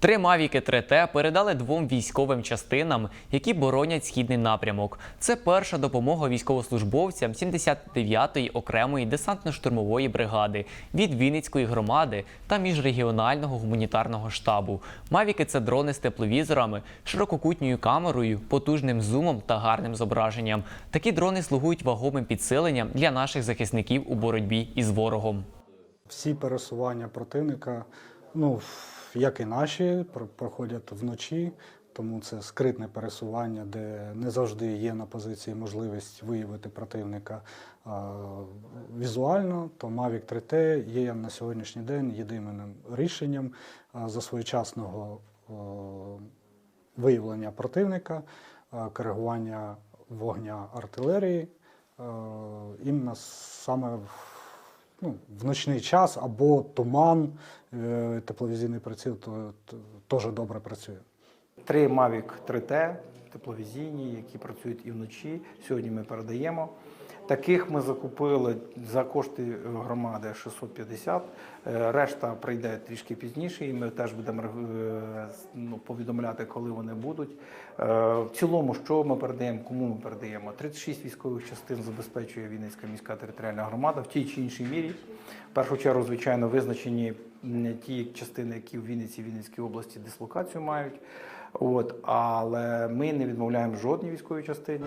Три Мавіки 3Т передали двом військовим частинам, які боронять східний напрямок. Це перша допомога військовослужбовцям 79-ї окремої десантно-штурмової бригади від Вінницької громади та міжрегіонального гуманітарного штабу. Мавіки це дрони з тепловізорами, ширококутньою камерою, потужним зумом та гарним зображенням. Такі дрони слугують вагомим підсиленням для наших захисників у боротьбі із ворогом. Всі пересування противника, ну як і наші, проходять вночі, тому це скритне пересування, де не завжди є на позиції можливість виявити противника візуально. То Mavic 3T є на сьогоднішній день єдиним рішенням за своєчасного виявлення противника, коригування вогня артилерії. Іменно саме в ну, в ночний час або туман, е, тепловізійний приціл то, теж добре працює. Три Mavic 3T тепловізійні, які працюють і вночі. Сьогодні ми передаємо. Таких ми закупили за кошти громади 650. Е, Решта прийде трішки пізніше, і ми теж будемо е, ну, повідомляти, коли вони будуть. Е, В цілому, що ми передаємо, кому ми передаємо? 36 військових частин забезпечує Вінницька міська територіальна громада в тій чи іншій мірі. В першу чергу, звичайно, визначені ті частини, які в Вінниці, Вінницькій області дислокацію мають. От, але ми не відмовляємо жодній військовій частині.